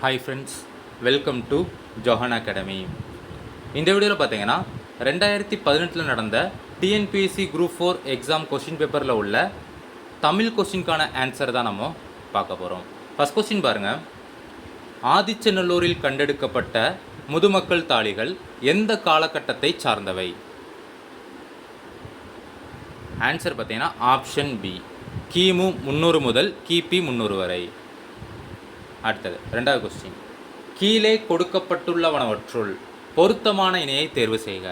Hi friends welcome to Johan academy இந்த வீடியோவில் பார்த்தீங்கன்னா ரெண்டாயிரத்தி பதினெட்டில் நடந்த TNPSC group four exam question பேப்பரில் உள்ள தமிழ் கொஸ்டின்கான ஆன்சர் தான் நம்ம பார்க்க போகிறோம் ஃபஸ்ட் கொஸ்டின் பாருங்கள் ஆதிச்சநல்லூரில் கண்டெடுக்கப்பட்ட முதுமக்கள் தாளிகள் எந்த காலகட்டத்தை சார்ந்தவை? ஆன்சர் பார்த்தீங்கன்னா ஆப்ஷன் பி கிமு முந்நூறு முதல் கிபி முந்நூறு வரை. அடுத்தது ரெண்டாவது கொஸ்டின் கீழே கொடுக்கப்பட்டுள்ளவனவற்றுள் பொருத்தமான இணையை தேர்வு செய்க.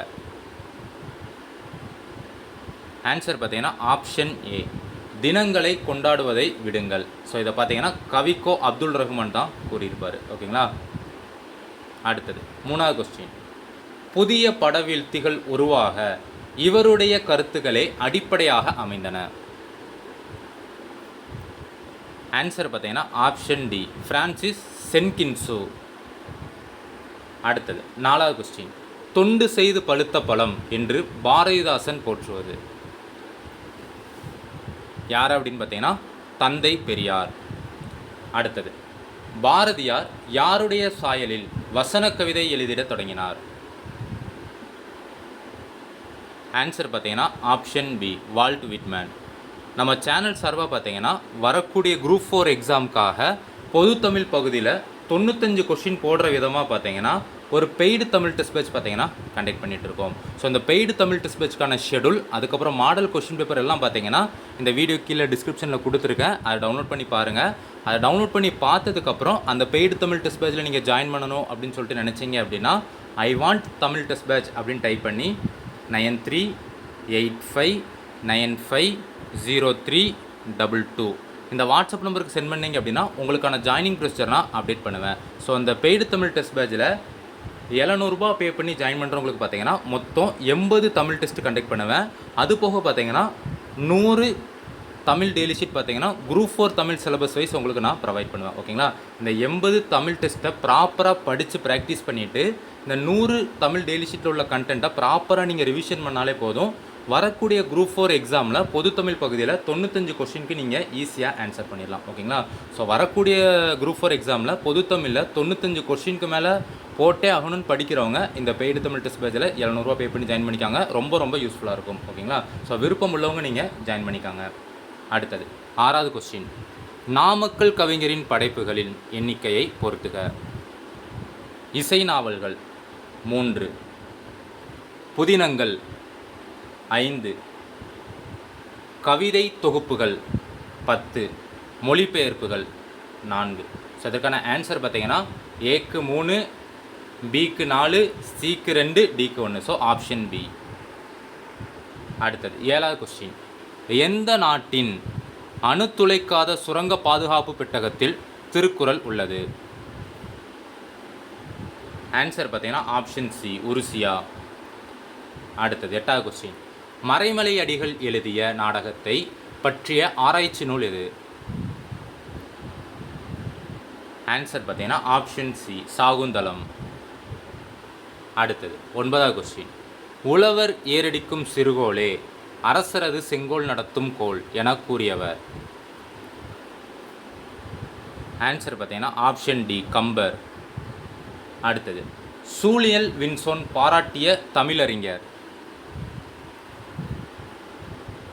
ஆன்சர் பார்த்தீங்கன்னா ஆப்ஷன் ஏ தினங்களை கொண்டாடுவதை விடுங்கள். ஸோ இதை பார்த்தீங்கன்னா கவிக்கோ அப்துல் ரஹ்மான் தான் கூறியிருப்பார். ஓகேங்களா? அடுத்தது மூணாவது கொஸ்டின் புதிய படவீழ்த்திகள் உருவாக இவருடைய கருத்துக்களே அடிப்படையாக அமைந்தன. ஆன்சர் பார்த்தீங்கன்னா ஆப்ஷன் டி ஃப்ரான்சிஸ் சென்கின்சோ அடுத்தது நாலாவது கொஸ்டின் தொண்டு செய்து பழுத்த பழம் என்று பாரதிதாசன் போற்றுவது. யார் அப்படின்னு பார்த்தீங்கன்னா தந்தை பெரியார். அடுத்தது பாரதியார் யாருடைய சாயலில் வசன கவிதை எழுதிடத் தொடங்கினார்? ஆன்சர் பார்த்தீங்கன்னா ஆப்ஷன் பி வால்ட் விட்மேன் நம்ம சேனல் சார்பாக பார்த்தீங்கன்னா வரக்கூடிய குரூப் ஃபோர் எக்ஸாமுக்காக பொது தமிழ் பகுதியில் தொண்ணூத்தஞ்சு கொஷின் போடுற விதமாக பார்த்தீங்கன்னா ஒரு பெய்டு தமிழ் டெஸ்ட் பேட்ச் பார்த்தீங்கன்னா கண்டக்ட் பண்ணிகிட்டு இருக்கோம். ஸோ இந்த பெய்டு தமிழ் டெஸ்ட் பேட்ச்க்கான ஷெடியூல் அதுக்கப்புறம் மாடல் கொஷின் பேப்பர் எல்லாம் பார்த்தீங்கன்னா இந்த வீடியோ கீழே டிஸ்கிரிப்ஷனில் கொடுத்துருக்கேன். அதை டவுன்லோட் பண்ணி பாருங்கள் அதை டவுன்லோட் பண்ணி பார்த்ததுக்கப்புறம் அந்த பெய்டு தமிழ் டெஸ்ட் பேட்சில் நீங்கள் ஜாயின் பண்ணணும் அப்படின்னு சொல்லிட்டு நினச்சிங்க அப்படின்னா I want Tamil test batch அப்படின்னு டைப் பண்ணி nine three eight five nine five zero three double two. இந்த வாட்ஸ்அப் நம்பருக்கு சென்ட் பண்ணீங்க அப்படின்னா உங்களுக்கான ஜாயினிங் ப்ரொசீஜர் நான் அப்டேட் பண்ணுவேன். ஸோ அந்த பெய்டு தமிழ் டெஸ்ட் பேட்சில் எழுநூறுபா பே பண்ணி ஜாயின் பண்ணுறவங்களுக்கு பார்த்தீங்கன்னா மொத்தம் எண்பது தமிழ் டெஸ்ட் கண்டக்ட் பண்ணுவேன். அது போக பார்த்தீங்கன்னா நூறு தமிழ் டெய்லி ஷீட் பார்த்தீங்கன்னா group four Tamil syllabus wise உங்களுக்கு நான் ப்ரொவைட் பண்ணுவேன். ஓகேங்களா இந்த எண்பது தமிழ் டெஸ்ட்டை ப்ராப்பராக படித்து ப்ராக்டிஸ் பண்ணிவிட்டு இந்த நூறு தமிழ் டெய்லி ஷீட்டில் உள்ள கண்டென்ட்டை ப்ராப்பராக நீங்கள் ரிவிஷன் பண்ணாலே போதும். வரக்கூடிய குரூப் ஃபோர் எக்ஸாமில் பொது தமிழ் பகுதியில் தொண்ணூத்தஞ்சு கொஸ்டினுக்கு நீங்கள் ஈஸியாக ஆன்சர் பண்ணிடலாம். ஓகேங்களா ஸோ வரக்கூடிய குரூப் ஃபோர் எக்ஸாமில் பொது தமிழில் தொண்ணூத்தஞ்சு கொஸ்டினுக்கு மேலே போட்டே ஆகணும்னு படிக்கிறவங்க இந்த பெய்டு தமிழ் டெஸ்ட் பேஜில் எழுநூறுவா பே பண்ணி ஜாயின் பண்ணிக்காங்க. ரொம்ப ரொம்ப யூஸ்ஃபுல்லாக இருக்கும். ஓகேங்களா ஸோ விருப்பம் உள்ளவங்க நீங்கள் ஜாயின் பண்ணிக்காங்க. அடுத்தது ஆறாவது கொஸ்டின் நாமக்கல் கவிஞரின் படைப்புகளின் எண்ணிக்கையை பொறுத்துக. இசை நாவல்கள் மூன்று. புதினங்கள் ஐந்து. கவிதை தொகுப்புகள் பத்து. மொழிபெயர்ப்புகள் நான்கு. ஸோ இதற்கான ஆன்சர் பார்த்தீங்கன்னா ஏக்கு மூணு பிக்கு நாலு சிக்கு ரெண்டு டிக்கு ஒன்று ஸோ ஆப்ஷன் பி அடுத்தது ஏழாவது கொஸ்டின் எந்த நாட்டின் அணுத்துளைக்காத சுரங்க பாதுகாப்பு பெட்டகத்தில் திருக்குறள் உள்ளது? ஆன்சர் பார்த்தீங்கன்னா ஆப்ஷன் சி உருசியா. அடுத்தது எட்டாவது கொஸ்டின் மறைமலை அடிகள் எழுதிய நாடகத்தை பற்றிய ஆராய்ச்சி நூல் எது? ஆன்சர் பார்த்தீங்கன்னா ஆப்ஷன் சி சாகுந்தலம். அடுத்தது ஒன்பதாவது கொஸ்டின் உழவர் ஏறடிக்கும் சிறுகோளே அரசரது செங்கோல் நடத்தும் கோல் என கூறியவர். ஆன்சர் பார்த்தீங்கன்னா ஆப்ஷன் டி கம்பர். அடுத்தது சூழியல் வின்சோன் பாராட்டிய தமிழறிஞர்.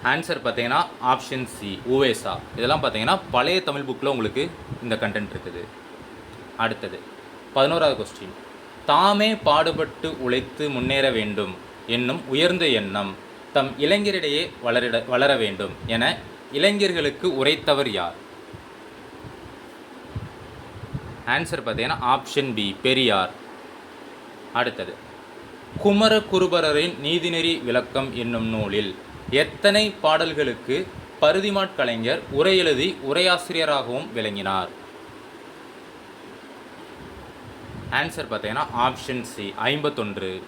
ஆன்சர் பார்த்தீங்கன்னா ஆப்ஷன் சி உவேசா இதெல்லாம் பார்த்தீங்கன்னா பழைய தமிழ் புக்கில் உங்களுக்கு இந்த கண்டென்ட் இருக்குது. அடுத்தது பதினோராவது கொஸ்டின் தாமே பாடுபட்டு உழைத்து முன்னேற வேண்டும் என்னும் உயர்ந்த எண்ணம் தம் இளைஞரிடையே வளரிட வளர வேண்டும் என இளைஞர்களுக்கு உரைத்தவர் யார்? ஆன்சர் பார்த்தீங்கன்னா ஆப்ஷன் பி பெரியார். அடுத்தது குமர குருபரரின் நீதிநெறி விளக்கம் என்னும் நூலில் எத்தனை பாடல்களுக்கு பருதிமாட் கலைஞர் உரை எழுதி உரையாசிரியராகவும் விளங்கினார்? ஆன்சர் பார்த்தீங்கன்னா ஆப்ஷன் சி ஐம்பத்தொன்று.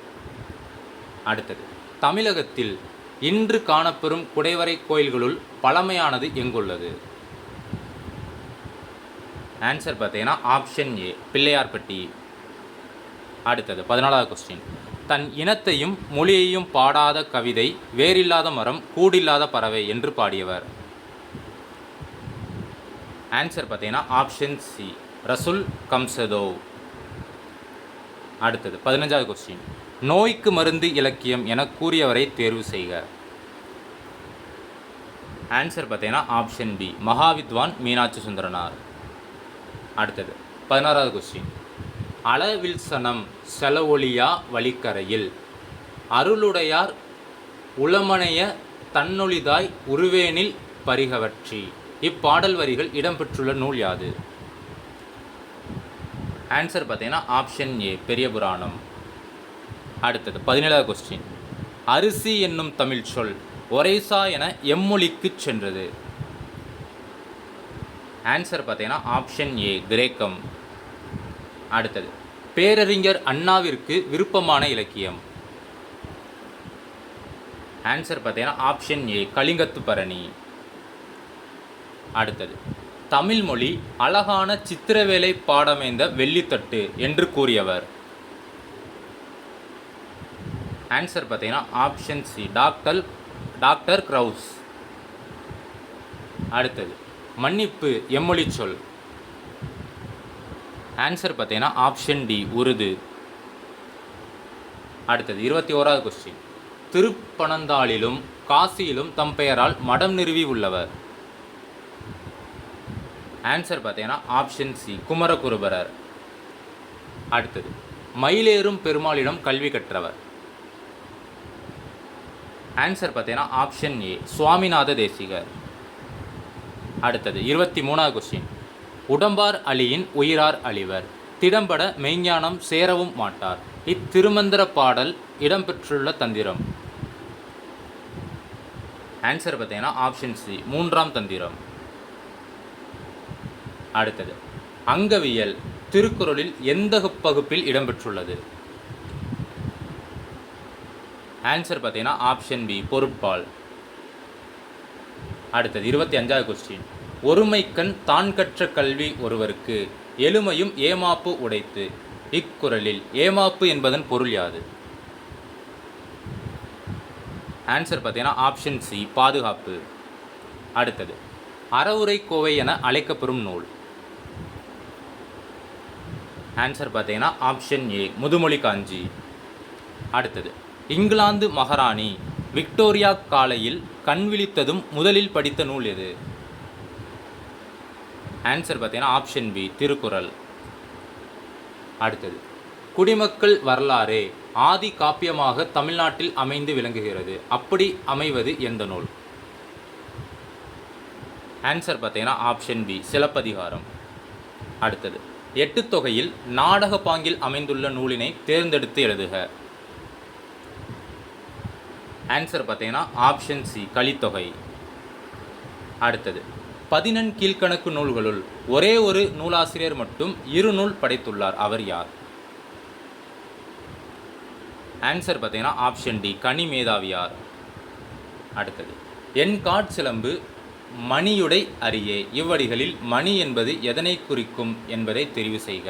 அடுத்தது தமிழகத்தில் இன்று காணப்பெறும் குடைவரை கோயில்களுள் பழமையானது எங்குள்ளது? ஆன்சர் பார்த்தீங்கன்னா ஆப்ஷன் ஏ பிள்ளையார்பட்டி. அடுத்தது பதினாலாவது கொஸ்டின் தன் இனத்தையும் மொழியையும் பாடாத கவிதை வேரில்லாத மரம் கூடில்லாத பறவை என்று பாடியவர். ஆன்சர் பார்த்தீங்கன்னா ஆப்ஷன் சி ரசுல் கம்சதோவ் அடுத்தது பதினஞ்சாவது கொஸ்டின் நோய்க்கு மருந்து இலக்கியம் என கூறியவரை தேர்வு செய்க. ஆன்சர் பார்த்தீங்கன்னா ஆப்ஷன் பி மகாவித்வான் மீனாட்சி சுந்தரனார். அடுத்தது பதினாறாவது கொஸ்டின் அளவில்சனம் செலவொளியா வழிக்கரையில். அருளுடையார் உளமனைய தன்னொளிதாய் உருவேனில் பரிகவற்றி. இப்பாடல் வரிகள் இடம்பெற்றுள்ள நூல் யாது? ஆன்சர் பார்த்தீங்கன்னா ஆப்ஷன் ஏ பெரிய புராணம். அடுத்தது பதினேழாவது கொஸ்டின் அரிசி என்னும் தமிழ் சொல் ஒரேசா என எம்மொழிக்கு சென்றது. ஆன்சர் பார்த்தீங்கன்னா ஆப்ஷன் ஏ கிரேக்கம். அடுத்தது. பேரறிஞர் அண்ணாவிற்கு விருப்பமான இலக்கியம். ஆன்சர் பார்த்தீங்கன்னா ஆப்ஷன் ஏ கலிங்கத்து பரணி. அடுத்தது. தமிழ் மொழி அழகான சித்திரவேலை பாடமைந்த வெள்ளித்தட்டு என்று கூறியவர். ஆன்சர் பார்த்தீங்கன்னா option C doctor doctor crows அடுத்தது. மன்னிப்பு எம்மொழி சொல். ஆன்சர் பார்த்தீங்கன்னா ஆப்ஷன் டி உருது. அடுத்தது இருபத்தி ஓராவது கொஸ்டின் திருப்பனந்தாளிலும் காசியிலும் தம் பெயரால் மடம் நிறுவி உள்ளவர். ஆன்சர் பார்த்தீங்கன்னா ஆப்ஷன் சி குமரகுருபரர். அடுத்தது மயிலேறும் பெருமாளிடம் கல்வி கற்றவர். ஆன்சர் பார்த்தீங்கன்னா ஆப்ஷன் ஏ சுவாமிநாத தேசிகர். அடுத்தது இருபத்தி மூணாவது கொஸ்டின் உடம்பார் அலியின் உயிரார் அழிவர். திடம்பட மெய்ஞானம் சேரவும் மாட்டார். இத்திருமந்திர பாடல் இடம்பெற்றுள்ள தந்திரம். ஆன்சர் பார்த்தீங்கன்னா ஆப்ஷன் சி மூன்றாம் தந்திரம். அடுத்தது அங்கவியல் திருக்குறளில் எந்த பகுப்பில் இடம்பெற்றுள்ளது? ஆன்சர் பார்த்தீங்கன்னா ஆப்ஷன் பி பொருட்பால் அடுத்தது இருபத்தி அஞ்சாவது கொஸ்டின் ஒருமைக்கண் தான் கற்ற கல்வி ஒருவருக்கு எளிமையும் ஏமாப்பு உடைத்து இக்குறளில் ஏமாப்பு என்பதன் பொருள் யாது? ஆன்சர் பார்த்தீங்கன்னா ஆப்ஷன் சி பாதுகாப்பு. அடுத்தது அறவுரை கோவை என அழைக்கப்பெறும் நூல். ஆன்சர் பார்த்தீங்கன்னா ஆப்ஷன் ஏ முதுமொழி காஞ்சி. அடுத்தது இங்கிலாந்து மகாராணி விக்டோரியா காலையில் கண் விழித்ததும் முதலில் படித்த நூல் எது? ஆன்சர் பார்த்தீங்கன்னா ஆப்ஷன் பி திருக்குறள். அடுத்தது குடிமக்கள் வரலாறு ஆதி காப்பியமாக தமிழ்நாட்டில் அமைந்து விளங்குகிறது. அப்படி அமைவது எந்த நூல்? ஆன்சர் பார்த்தீங்கன்னா ஆப்ஷன் பி சிலப்பதிகாரம். அடுத்தது எட்டு தொகையில் நாடக பாங்கில் அமைந்துள்ள நூலினை தேர்ந்தெடுத்து எழுதுக. ஆன்சர் பார்த்தீங்கன்னா ஆப்ஷன் சி கலித்தொகை. அடுத்தது பதினெண் கீழ்க்கணக்கு நூல்களுள் ஒரே ஒரு நூலாசிரியர் மட்டும் இரு நூல் படைத்துள்ளார். அவர் யார்? ஆன்சர் பார்த்தீங்கன்னா ஆப்ஷன் டி கனி மேதாவியார் அடுத்தது என் காட்சிலம்பு மணியுடை அறியே இவ்வடிகளில் மணி என்பது எதனை குறிக்கும் என்பதை தெரிவு செய்க.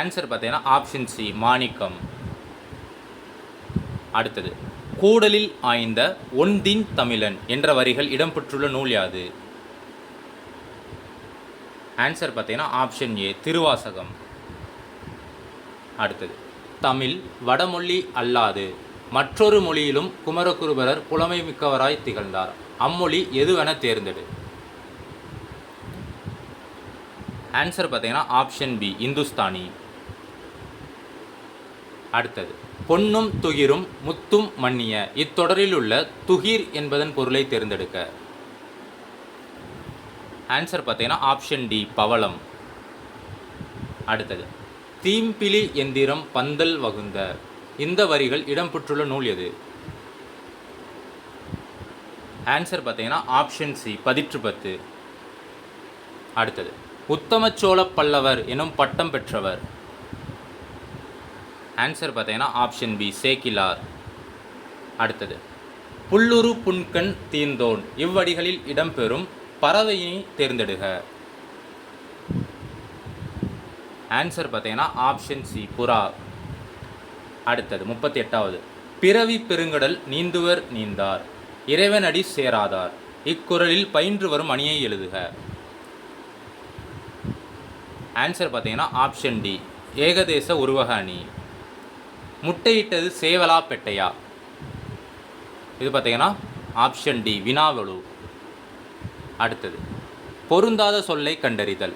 ஆன்சர் பார்த்தீங்கன்னா ஆப்ஷன் சி மாணிக்கம். அடுத்தது கூடலில் ஆய்ந்த ஒன்தின் தமிழன் என்ற வரிகள் இடம்பெற்றுள்ள நூல் யாது? ஆன்சர் பார்த்தீங்கன்னா ஆப்ஷன் ஏ திருவாசகம். அடுத்தது தமிழ் வடமொழி அல்லாது மற்றொரு மொழியிலும் குமரகுருபரர் புலமை மிக்கவராய் திகழ்ந்தார். அம்மொழி எதுவென தேர்ந்தெடு? ஆன்சர் பார்த்தீங்கன்னா ஆப்ஷன் பி இந்துஸ்தானி. அடுத்தது பொன்னும் துகிரும் முத்தும் மன்னிய. இத்தொடரில் உள்ள துகிர் என்பதன் பொருளை தேர்ந்தெடுக்க. ஆன்சர் பார்த்தீங்கன்னா ஆப்ஷன் டி பவளம். அடுத்தது தீம்பிலி எந்திரம் பந்தல் வகுந்த. இந்த வரிகள் இடம்பெற்றுள்ள நூல் எது? ஆன்சர் பார்த்தீங்கன்னா ஆப்ஷன் சி பதிற்று பத்து அடுத்தது உத்தமச்சோழ பல்லவர் எனும் பட்டம் பெற்றவர். ஆன்சர் பார்த்தீங்கன்னா ஆப்ஷன் பி சேக்கிலார் அடுத்தது. புல்லுரு புன்கண் தீந்தோன். இவ்வடிகளில் இடம்பெறும் பறவையினை தேர்ந்தெடுக. ஆன்சர் பார்த்தீங்கன்னா ஆப்ஷன் சி புறா. அடுத்தது முப்பத்தி எட்டாவது பிறவி பெருங்கடல் நீந்துவர் நீந்தார். இறைவனடி சேராதார். இக்குறளில் பயின்று வரும் அணியை எழுதுக. ஆன்சர் பார்த்தீங்கன்னா ஆப்ஷன் டி ஏகதேச உருவக அணி. முட்டையிட்டது சேவலா பெட்டையா? இது பார்த்தீங்கன்னா ஆப்ஷன் டி வினாவலு. அடுத்தது பொருந்தாத சொல்லை கண்டறிதல்.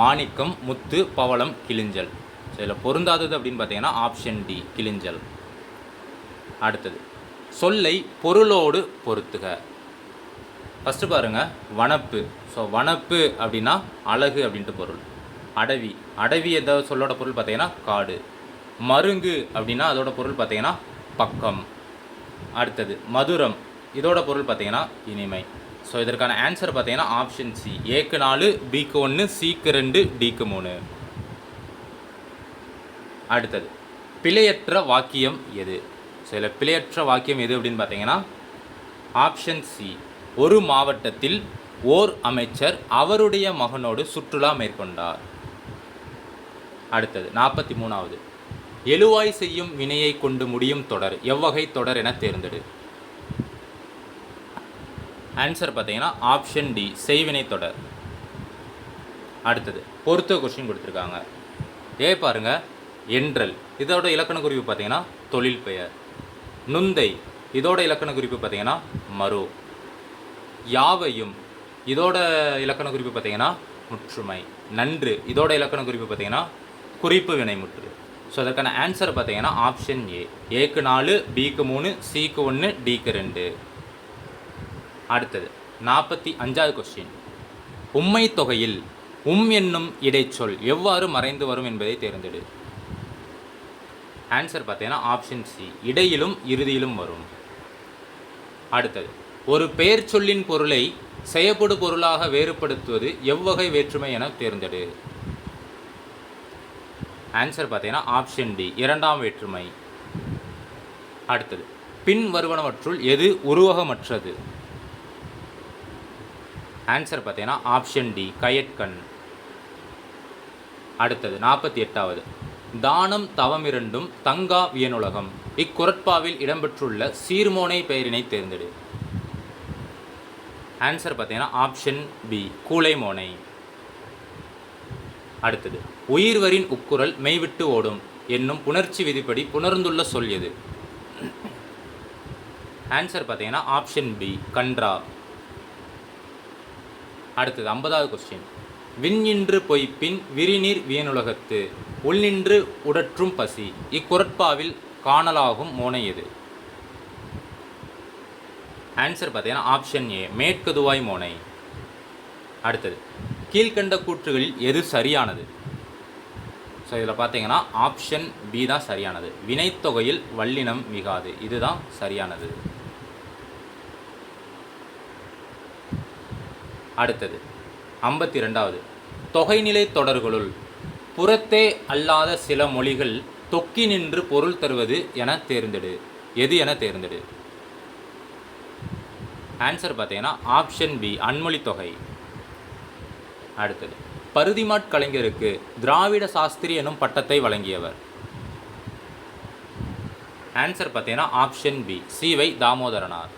மாணிக்கம் முத்து பவளம் கிளிஞ்சல் ஸோ இதில் பொருந்தாதது அப்படின்னு பார்த்தீங்கன்னா ஆப்ஷன் டி கிளிஞ்சல் அடுத்தது சொல்லை பொருளோடு பொருத்துக. ஃபஸ்ட்டு பாருங்கள் வனப்பு. ஸோ வனப்பு அப்படின்னா அழகு அப்படின்ட்டு பொருள். அடவி. அடவி எந்த சொல்லோட பொருள் பார்த்தீங்கன்னா காடு. மருங்கு அப்படின்னா அதோட பொருள் பார்த்தீங்கன்னா பக்கம். அடுத்தது மதுரம். இதோட பொருள் பார்த்தீங்கன்னா இனிமை. ஸோ இதற்கான ஆன்சர் பார்த்தீங்கன்னா ஆப்ஷன் சி ஏக்கு நாலு பிக்கு ஒன்று சிக்கு ரெண்டு டிக்கு மூணு. அடுத்தது பிழையற்ற வாக்கியம் எது? ஸோ இதில் பிழையற்ற வாக்கியம் எது அப்படின்னு பார்த்தீங்கன்னா ஆப்ஷன் சி ஒரு மாவட்டத்தில் ஓர் அமைச்சர் அவருடைய மகனோடு சுற்றுலா மேற்கொண்டார். அடுத்தது நாற்பத்தி மூணாவது. எழுவாய் செய்யும் வினையை கொண்டு முடியும் தொடர் எவ்வகை தொடர் என தேர்ந்தெடு. ஆன்சர் பார்த்தீங்கன்னா ஆப்ஷன் டி செய்வினை தொடர். அடுத்தது பொறுத்த கொஸ்டின் கொடுத்துருக்காங்க. ஏ பாருங்க என்றல். இதோட இலக்கண குறிப்பு பார்த்தீங்கன்னா தொழில் பெயர். நுந்தை இதோட இலக்கண குறிப்பு பார்த்தீங்கன்னா மறு. யாவையும் இதோட இலக்கண குறிப்பு பார்த்தீங்கன்னா முற்றுமை. நன்று இதோட இலக்கண குறிப்பு பார்த்தீங்கன்னா குறிப்பு வினைமுற்று. ஸோ அதற்கான ஆன்சர் பார்த்தீங்கன்னா ஆப்ஷன் ஏ ஏக்கு நாலு பிக்கு மூணு சிக்கு ஒன்று டிக்கு ரெண்டு. அடுத்தது நாற்பத்தி அஞ்சாவது கொஸ்டின் உண்மை தொகையில் உம் என்னும் இடைச்சொல் எவ்வாறு மறைந்து வரும் என்பதை தேர்ந்தெடு. ஆன்சர் பார்த்தீங்கன்னா ஆப்ஷன் சி இடையிலும் இறுதியிலும் வரும். அடுத்தது ஒரு பெயர் சொல்லின் பொருளை செயப்படு பொருளாக வேறுபடுத்துவது எவ்வகை வேற்றுமை என தேர்ந்தெடு. ஆன்சர் பார்த்தீங்கன்னா ஆப்ஷன் டி இரண்டாம் வேற்றுமை. அடுத்தது பின் வருவனவற்றுள் எது உருவகமற்றது? ஆன்சர் பார்த்தீங்கன்னா ஆப்ஷன் டி கயட்கண் அடுத்தது நாற்பத்தி எட்டாவது தானம் தவமிரண்டும் தங்கா வியனுலகம். இக்குரட்பாவில் இடம்பெற்றுள்ள சீர்மோனை பெயரினை தேர்ந்தெடு. ஆன்சர் பார்த்தீங்கன்னா ஆப்ஷன் பி கூலைமோனை. அடுத்தது உயிர்வரின் உக்குரல் மெய்விட்டு ஓடும் என்னும் புணர்ச்சி விதிப்படி புணர்ந்துள்ள சொல் எது? ஆன்சர் பார்த்தீங்கன்னா ஆப்ஷன் பி கன்றா. அடுத்தது ஐம்பதாவது கொஸ்டின் விண்ணின்று பொய்ப்பின் விரிநீர் வியனுலகத்து உள்நின்று உடற்றும் பசி இக்குரட்பாவில் காணலாகும் மோனை எது? ஆன்சர் பார்த்தீங்கன்னா ஆப்ஷன் ஏ மேற்கதுவாய் மோனை. அடுத்தது கீழ்கண்ட கூற்றுகளில் எது சரியானது? ஸோ இதில் பார்த்தீங்கன்னா ஆப்ஷன் பி தான் சரியானது. வினைத்தொகையில் வல்லினம் மிகாது. இதுதான் சரியானது. அடுத்தது ஐம்பத்தி ரெண்டாவது தொகைநிலை தொடர்களுள் புறத்தே அல்லாத சில மொழிகள் தொக்கி நின்று பொருள் தருவது என தேர்ந்தெடு. எது என தேர்ந்தெடு? ஆன்சர் பார்த்தீங்கன்னா ஆப்ஷன் பி அன்மொழி தொகை. அடுத்தது. பருதிமாட் கலைஞருக்கு திராவிட சாஸ்திரி எனும் பட்டத்தை வழங்கியவர். ஆன்சர் பார்த்தீங்கன்னா ஆப்ஷன் பி சிவை தாமோதரனார்.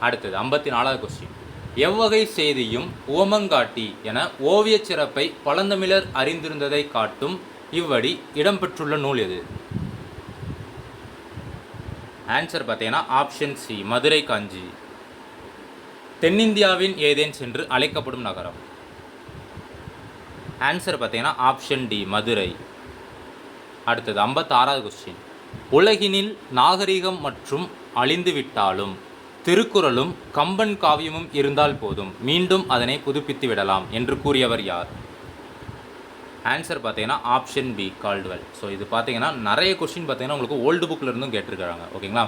அடுத்தது ஐம்பத்தி நாலாவது கொஸ்டின் எவ்வகை செய்தியும் ஓமங்காட்டி என ஓவியச் சிறப்பை பழந்தமிழர் அறிந்திருந்ததை காட்டும் இவ்வடி இடம்பெற்றுள்ள நூல் எது? ஆன்சர் பார்த்தீங்கன்னா ஆப்ஷன் சி மதுரை காஞ்சி. தென்னிந்தியாவின் ஏதேன்ஸ் என்று அழைக்கப்படும் நகரம். ஆன்சர் பார்த்தீங்கன்னா ஆப்ஷன் டி மதுரை. அடுத்தது ஐம்பத்தாறாவது கொஸ்டின் உலகினில் நாகரிகம் மற்றும் அழிந்துவிட்டாலும் திருக்குறளும் கம்பன் காவியமும் இருந்தால் போதும் மீண்டும் அதனை புதுப்பித்து விடலாம் என்று கூறியவர் யார்? ஆன்சர் பார்த்தீங்கன்னா ஆப்ஷன் பி கால்டுவெல் ஸோ இது பார்த்தீங்கன்னா நிறைய கொஸ்டின் பார்த்தீங்கன்னா உங்களுக்கு ஓல்டு புக்கில் இருந்தும் கேட்டிருக்கிறாங்க. ஓகேங்களா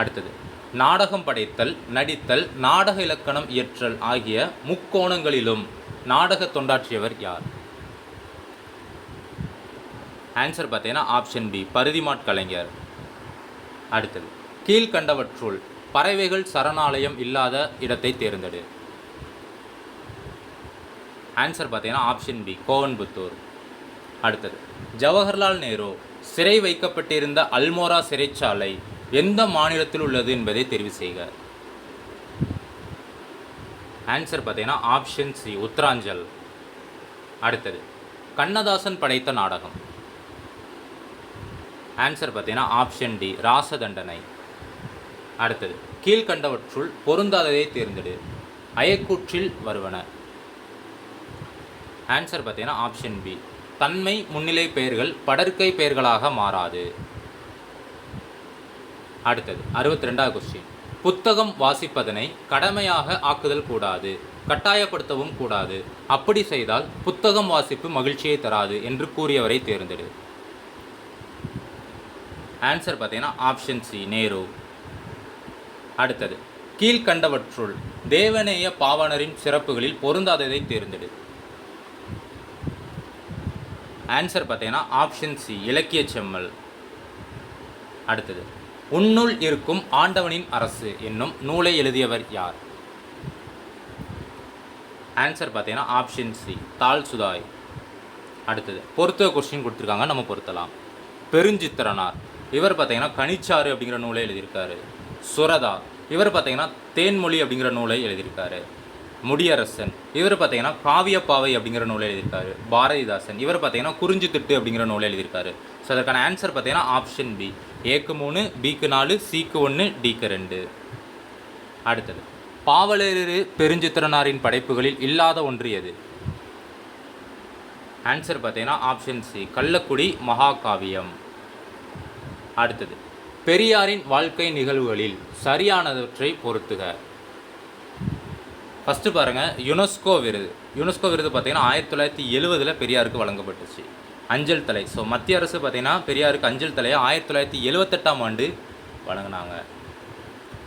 அடுத்தது நாடகம் படைத்தல் நடித்தல் நாடக இலக்கணம் இயற்றல் ஆகிய முக்கோணங்களிலும் நாடக தொண்டாற்றியவர் யார்? ஆன்சர் பார்த்தீங்கன்னா ஆப்ஷன் பி பருதிமாட் கலைஞர். அடுத்தது கீழ்கண்டவற்றுள் பறவைகள் சரணாலயம் இல்லாத இடத்தை தேர்ந்தெடு. ஆன்சர் பார்த்தீங்கன்னா ஆப்ஷன் பி கோவன்புத்தூர். அடுத்தது ஜவஹர்லால் நேரு சிறை வைக்கப்பட்டிருந்த அல்மோரா சிறைச்சாலை எந்த மாநிலத்தில் உள்ளது என்பதை தெரிவு செய்க. ஆன்சர் பார்த்தீங்கன்னா ஆப்ஷன் சி உத்தராஞ்சல். அடுத்தது கண்ணதாசன் படைத்த நாடகம். ஆன்சர் பார்த்தீங்கன்னா ஆப்ஷன் டி ராசதண்டனை. அடுத்தது கீழ்கண்டவற்றுள் பொருந்தாததை தேர்ந்தெடு. அயக்கூற்றில் வருவன. ஆன்சர் பார்த்தீங்கன்னா ஆப்ஷன் பி தன்மை முன்னிலை பெயர்கள் படற்கை பெயர்களாக மாறாது. அடுத்தது அறுபத்தி ரெண்டாவது கொஸ்டின் புத்தகம் வாசிப்பதனை கடமையாக ஆக்குதல் கூடாது கட்டாயப்படுத்தவும் கூடாது. அப்படி செய்தால் புத்தகம் வாசிப்பு மகிழ்ச்சியை தராது என்று கூறியவரை தேர்ந்தெடு. ஆன்சர் பார்த்தீங்கன்னா ஆப்ஷன் சி நேரு. அடுத்தது கீழ்கண்டவற்றுள் தேவநேய பாவனரின் சிறப்புகளில் பொருந்தாததை தேர்ந்தெடு. ஆன்சர் பார்த்தீங்கன்னா ஆப்ஷன் சி இலக்கிய செம்மல். அடுத்தது உன்னுள் இருக்கும் ஆண்டவனின் அரசு என்னும் நூலை எழுதியவர் யார்? ஆன்சர் பார்த்தீங்கன்னா ஆப்ஷன் சி தால் சுதாய். அடுத்தது பொறுத்த கொஸ்டின் கொடுத்துருக்காங்க நம்ம பொருத்தலாம். பெருஞ்சித்திரனார். இவர் பார்த்தீங்கன்னா கனிச்சாறு அப்படிங்கிற நூலை எழுதியிருக்காரு. சுரதா. இவர் பார்த்தீங்கன்னா தேன்மொழி அப்படிங்கிற நூலை எழுதியிருக்காரு. முடியரசன். இவர் பார்த்தீங்கன்னா காவியப்பாவை அப்படிங்கிற நூலை எழுதியிருக்காரு. பாரதிதாசன். இவர் பார்த்தீங்கன்னா குறிஞ்சி திட்டு அப்படிங்கிற நூலை எழுதியிருக்காரு. ஸோ அதற்கான ஆன்சர் பார்த்தீங்கன்னா ஆப்ஷன் பி ஏக்கு மூணு பிக்கு நாலு சிக்கு ஒன்று டிக்கு ரெண்டு. அடுத்தது. பாவலரு பெருஞ்சித்திரனாரின் படைப்புகளில் இல்லாத ஒன்று எது? ஆன்சர் பார்த்தீங்கன்னா ஆப்ஷன் சி கள்ளக்குடி மகாகாவியம். அடுத்தது. பெரியாரின் வாழ்க்கை நிகழ்வுகளில் சரியானவற்றை பொருத்துக. ஃபஸ்ட்டு பாருங்கள் யுனெஸ்கோ விருது. யுனெஸ்கோ விருது பார்த்தீங்கன்னா ஆயிரத்தி தொள்ளாயிரத்தி எழுவதில் பெரியாருக்கு வழங்கப்பட்டுச்சு. அஞ்சல் தலை. ஸோ மத்திய அரசு பார்த்தீங்கன்னா பெரியாருக்கு அஞ்சல் தலையை ஆயிரத்தி தொள்ளாயிரத்தி எழுவத்தெட்டாம் ஆண்டு வழங்கினாங்க.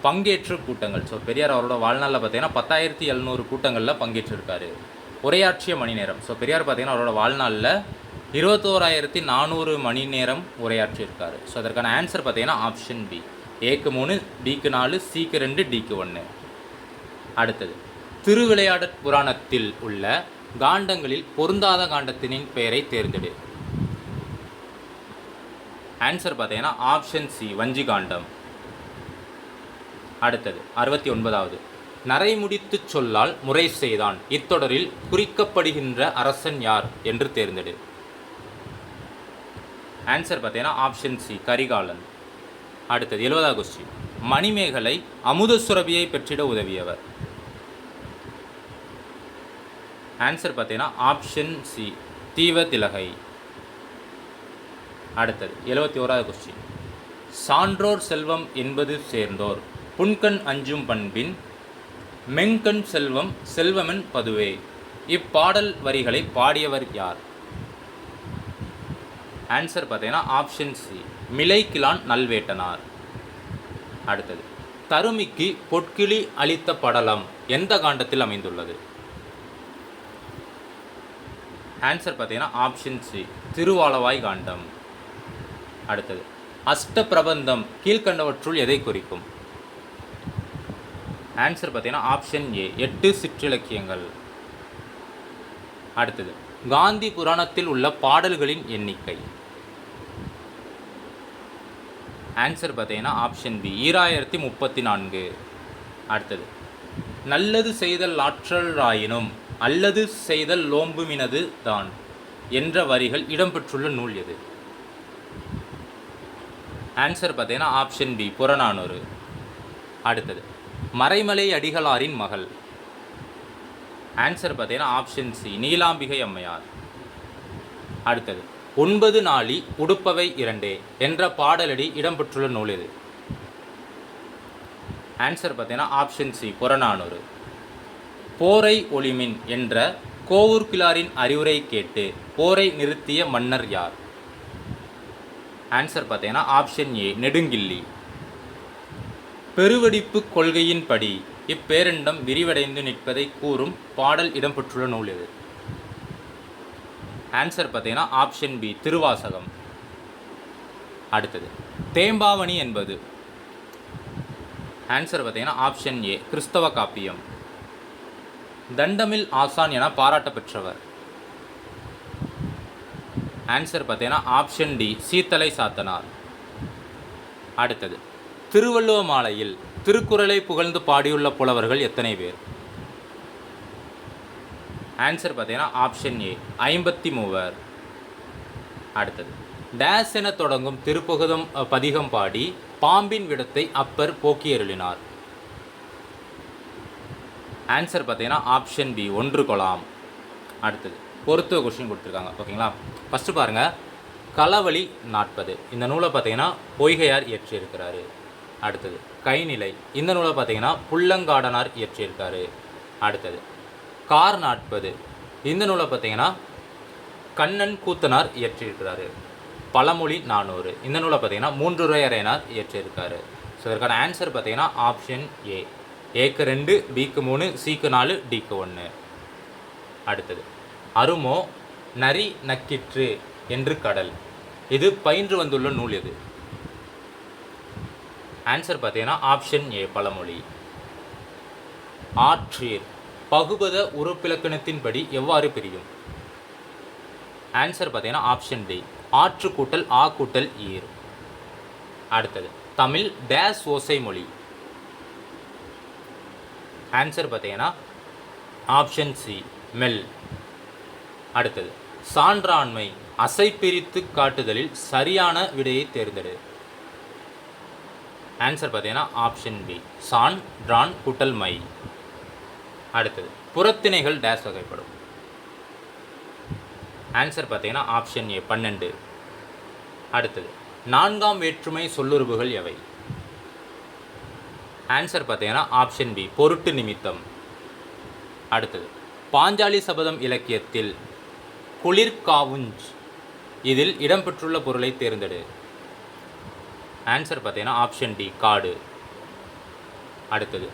பங்கேற்று கூட்டங்கள். ஸோ பெரியார் அவரோட வாழ்நாளில் பார்த்தீங்கன்னா பத்தாயிரத்தி எழுநூறு கூட்டங்களில் பங்கேற்றிருக்காரு. உரையாற்றிய மணி நேரம். ஸோ பெரியார் பார்த்தீங்கன்னா அவரோட வாழ்நாளில் இருபத்தோராயிரத்தி நானூறு மணி நேரம் உரையாற்றியிருக்காரு. ஸோ அதற்கான ஆன்சர் பார்த்திங்கன்னா ஆப்ஷன் பி ஏக்கு மூணு பிக்கு நாலு சிக்கு ரெண்டு டிக்கு ஒன்று அடுத்தது. திருவிளையாடற் புராணத்தில் உள்ள காண்டங்களில் பொருந்தாத காண்டத்தினின் பெயரை தேர்ந்தெடு. ஆன்சர் பார்த்தீங்கன்னா ஆப்ஷன் சி வஞ்சி காண்டம் அடுத்தது அறுபத்தி ஒன்பதாவது. நரைமுடித்துச் சொல்லால் முறை செய்தான் இத்தொடரில் குறிக்கப்படுகின்ற அரசன் யார் என்று தேர்ந்தெடு. ஆன்சர் பார்த்தீங்கன்னா ஆப்ஷன் சி கரிகாலன். அடுத்தது எழுபதாவது கொஸ்டின் மணிமேகலை அமுத சுரபியை பெற்றிட உதவியவர். ஆன்சர் பார்த்தீங்கன்னா ஆப்ஷன் சி தீவ திலகை. அடுத்தது எழுபத்தி ஓராவது கொஸ்டின் சான்றோர் செல்வம் என்பது சேர்ந்தோர். புன்கண் அஞ்சும் பண்பின் மெங்கண் செல்வம் செல்வமன் பதுவே. இப்பாடல் வரிகளை பாடியவர் யார்? ஆன்சர் பார்த்தீங்கன்னா ஆப்ஷன் சி மிலைக்கிலான் நல்வேட்டனார். அடுத்தது தருமிக்கு பொற்கிளி அளித்த படலம் எந்த காண்டத்தில் அமைந்துள்ளது? ஆன்சர் பார்த்தீங்கன்னா ஆப்ஷன் சி திருவாலவாய் காண்டம். அடுத்தது. அஷ்ட பிரபந்தம் கீழ்கண்டவற்றுள் எதை குறிக்கும்? ஆன்சர் பார்த்தீங்கன்னா ஆப்ஷன் ஏ எட்டு சிற்றிலக்கியங்கள். அடுத்தது காந்தி புராணத்தில் உள்ள பாடல்களின் எண்ணிக்கை. ஆன்சர் பார்த்தீங்கன்னா ஆப்ஷன் பி ஈராயிரத்தி முப்பத்தி நான்கு அடுத்தது நல்லது செய்தல் ஆற்றலாயினும் அல்லது செய்தல் லோம்புமினது தான் என்ற வரிகள் இடம்பெற்றுள்ள நூல் எது? ஆன்சர் பார்த்தீங்கன்னா ஆப்ஷன் பி புறநானூறு. அடுத்தது மறைமலை அடிகளாரின் மகள். ஆன்சர் பார்த்தீங்கன்னா ஆப்ஷன் சி நீலாம்பிகை அம்மையார். அடுத்தது ஒன்பது நாளி உடுப்பவை இரண்டே என்ற பாடலடி இடம்பெற்றுள்ள நூல் இது. ஆன்சர் பார்த்தீங்கன்னா ஆப்ஷன் சி புறநானூறு. போரை ஒளிமின் என்ற கோவூர் கிளாரின் அறிவுரை கேட்டு போரை நிறுத்திய மன்னர் யார்? ஆன்சர் பார்த்தீங்கன்னா ஆப்ஷன் ஏ நெடுங்கில்லி பெருவெடிப்பு கொள்கையின்படி இப்பேரண்டம் விரிவடைந்து நிற்பதை கூறும் பாடல் இடம்பெற்றுள்ள நூல் எது? ஆன்சர் பார்த்தீங்கன்னா ஆப்ஷன் பி திருவாசகம். அடுத்தது தேம்பாவணி என்பது. ஆன்சர் பார்த்தீங்கன்னா ஆப்ஷன் ஏ கிறிஸ்தவ காப்பியம். தண்டமில் ஆசான் என பாராட்ட பெற்றவர் ஆன்சர் பார்த்தீங்கன்னா ஆப்ஷன் டி சீத்தலை சாத்தனார். அடுத்தது திருவள்ளுவ மாலையில் திருக்குறளை புகழ்ந்து பாடியுள்ள புலவர்கள் எத்தனை பேர்? ஆன்சர் பார்த்தீங்கன்னா ஆப்ஷன் ஏ ஐம்பத்தி மூவர் அடுத்தது டேஸ் என தொடங்கும் திருப்புகதம் பதிகம் பாடி பாம்பின் விடத்தை அப்பர் போக்கியருளினார். ஆன்சர் பார்த்தீங்கன்னா ஆப்ஷன் பி ஒன்று கொலாம். அடுத்தது பொறுத்து கொஷின் கொடுத்துருக்காங்க. ஓகேங்களா ஃபஸ்ட்டு பாருங்கள் களவழி நாற்பது இந்த நூலை பார்த்தீங்கன்னா பொய்கையார் இயற்றியிருக்கிறாரு. அடுத்தது கைநிலை. இந்த நூலை பார்த்தீங்கன்னா புள்ளங்காடனார் இயற்றியிருக்காரு. அடுத்தது கார் நாற்பது இந்த நூலை பார்த்தீங்கன்னா கண்ணன் கூத்தனார் இயற்றியிருக்கிறாரு. பழமொழி நானூறு. இந்த நூலை பார்த்தீங்கன்னா மூன்று ருயரையனார் இயற்றியிருக்காரு. ஸோ இதற்கான ஆன்சர் பார்த்தீங்கன்னா ஆப்ஷன் ஏ ஏக்கு ரெண்டு பிக்கு மூணு சிக்கு நாலு டிக்கு ஒன்று அடுத்தது அருமோ நரி நக்கிற்று என்று கடல். இது பயின்று வந்துள்ள நூல் எது? ஆன்சர் பார்த்தீங்கன்னா ஆப்ஷன் ஏ பழமொழி. ஆற்றீர். பகுபத உறுப்பிலக்கணத்தின்படி எவ்வாறு பிரியும்? ஆன்சர் பார்த்தீங்கன்னா ஆப்ஷன் டி ஆற்று கூட்டல் ஆ கூட்டல் ஈர். அடுத்தது தமிழ் டேஸ் ஓசை மொழி. ஆன்சர் பார்த்தீங்கன்னா ஆப்ஷன் சி மெல். அடுத்தது சான்றாண்மை அசை பிரித்து காட்டுதலில் சரியான விடையை தேர்ந்தெடு. ஆன்சர் பார்த்தீங்கன்னா ஆப்ஷன் பி சான் ட்ரான் குட்டல் மை. அடுத்தது புறத்திணைகள் டேஸ் வகைப்படும். ஆன்சர் பார்த்தீங்கன்னா ஆப்ஷன் ஏ பன்னெண்டு. அடுத்தது நான்காம் வேற்றுமை சொல்லுறுப்புகள் எவை? ஆன்சர் பார்த்தீங்கன்னா ஆப்ஷன் பி பொருட்டு நிமித்தம். அடுத்தது பாஞ்சாலி சபதம் இலக்கியத்தில் குளிர்காவுஞ்ச். இதில் இடம்பெற்றுள்ள பொருளை தேர்ந்தெடு. ஆன்சர் பார்த்தீங்கன்னா ஆப்ஷன் டி காடு. அடுத்தது.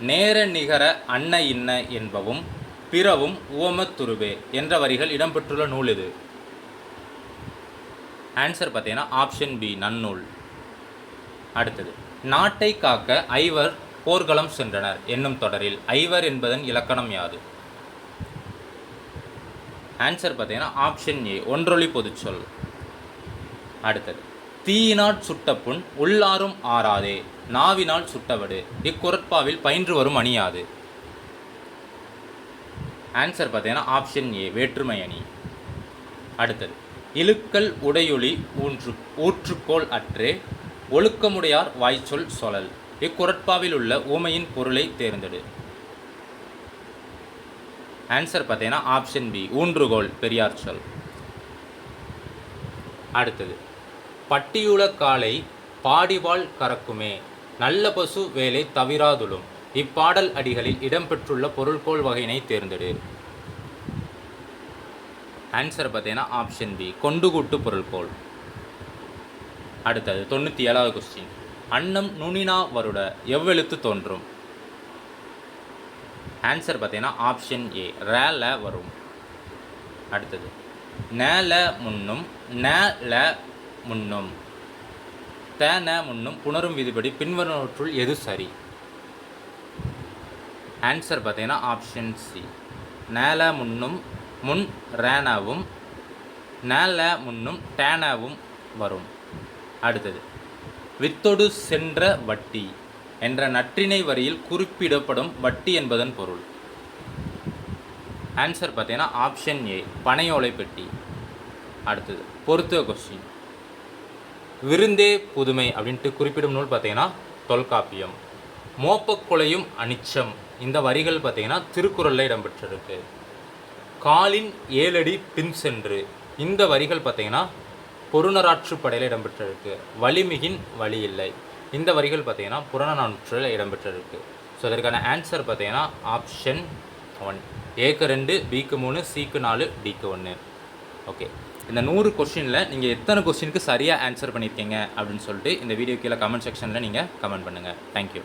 நேர நிகர அன்ன இன்ன என்பவும் பிறவும் உவமத்துருவே என்ற வரிகள் இடம்பெற்றுள்ள நூல் இது. ஆன்சர் பார்த்தீங்கன்னா ஆப்ஷன் பி நன்னூல். அடுத்தது. நாட்டை காக்க ஐவர் போர்க்களம் சென்றனர் என்னும் தொடரில். ஐவர் என்பதன் இலக்கணம் யாது? ஆன்சர் பார்த்தீங்கன்னா ஆப்ஷன் ஏ ஒன்றொலி பொதுச்சொல் அடுத்தது தீயினால் சுட்ட புண் உள்ளாரும் ஆறாதே நாவினால் சுட்டவடு இக்குரட்பாவில் பயின்று வரும் அணியாது. ஆன்சர் பார்த்தீங்கன்னா ஆப்ஷன் ஏ வேற்றுமை அணி. அடுத்தது இழுக்கல் உடையொளி ஊன்று ஊற்றுக்கோள் அற்றே ஒழுக்கமுடையார் வாய்ச்சொல் சொலல். இக்குரட்பாவில் உள்ள ஊமையின் பொருளை தேர்ந்தெடு. ஆன்சர் பார்த்தீங்கன்னா ஆப்ஷன் பி ஊன்றுகோல் பெரியார் சொல். அடுத்தது பட்டியுல காலை பாடிவாள் கறக்குமே நல்ல பசு வேலை தவிராதுளும் இப்பாடல் அடிகளில் இடம்பெற்றுள்ள பொருள்கோள் வகையினை தேர்ந்தெடு. ஆன்சர் பார்த்தீங்கன்னா ஆப்ஷன் பி கொண்டுகூட்டு பொருள்கோள். அடுத்தது தொண்ணூற்றி ஏழாவது கொஸ்டின் அன்னம் நுனினா வருட எவ்வெழுத்து தோன்றும்? ஆன்சர் பார்த்தீங்கன்னா ஆப்ஷன் ஏ ரேல வரும். அடுத்தது. நேல முன்னும் ந ல முன்னும். தேன முன்னும் புணரும் விதிப்படி பின்வருவற்றுள் எது சரி? ஆன்சர் பார்த்தீங்கன்னா ஆப்ஷன் சி நேல முன்னும் முன் ரேனாவும் நேல முன்னும் டேனாவும் வரும். அடுத்தது. வித்தொடு சென்ற வட்டி. என்ற நற்றிணை வரியில் குறிப்பிடப்படும் வட்டி என்பதன் பொருள். ஆன்சர் பார்த்தீங்கன்னா ஆப்ஷன் ஏ பனையோலை பெட்டி. அடுத்தது பொருத்த கொஸ்டின் விருந்தே புதுமை அப்படின்ட்டு குறிப்பிடும் நூல் பார்த்தீங்கன்னா தொல்காப்பியம். மோப்பக்கொலையும் அனிச்சம். இந்த வரிகள் பார்த்தீங்கன்னா திருக்குறளில் இடம்பெற்றிருக்கு. காலின் ஏழடி பின் சென்று. இந்த வரிகள் பார்த்தீங்கன்னா பொருணராற்று படையில் இடம்பெற்றிருக்கு. வலிமிகின் வழி இல்லை. இந்த வரிகள் பார்த்தீங்கன்னா புறநானூற்றில் இடம்பெற்றிருக்கு. ஸோ அதற்கான ஆன்சர் பார்த்தீங்கன்னா ஆப்ஷன் ஒன் ஏக்கு ரெண்டு பிக்கு மூணு சிக்கு நாலு டிக்கு ஒன்று ஓகே இந்த நூறு கொஷினில் நீங்கள் எத்தனை கொஸ்டினுக்கு சரியாக ஆன்சர் பண்ணியிருக்கீங்க அப்படின்னு சொல்லிட்டு இந்த வீடியோ கீழே கமெண்ட் செக்ஷனில் நீங்கள் கமெண்ட் பண்ணுங்கள் தேங்க்யூ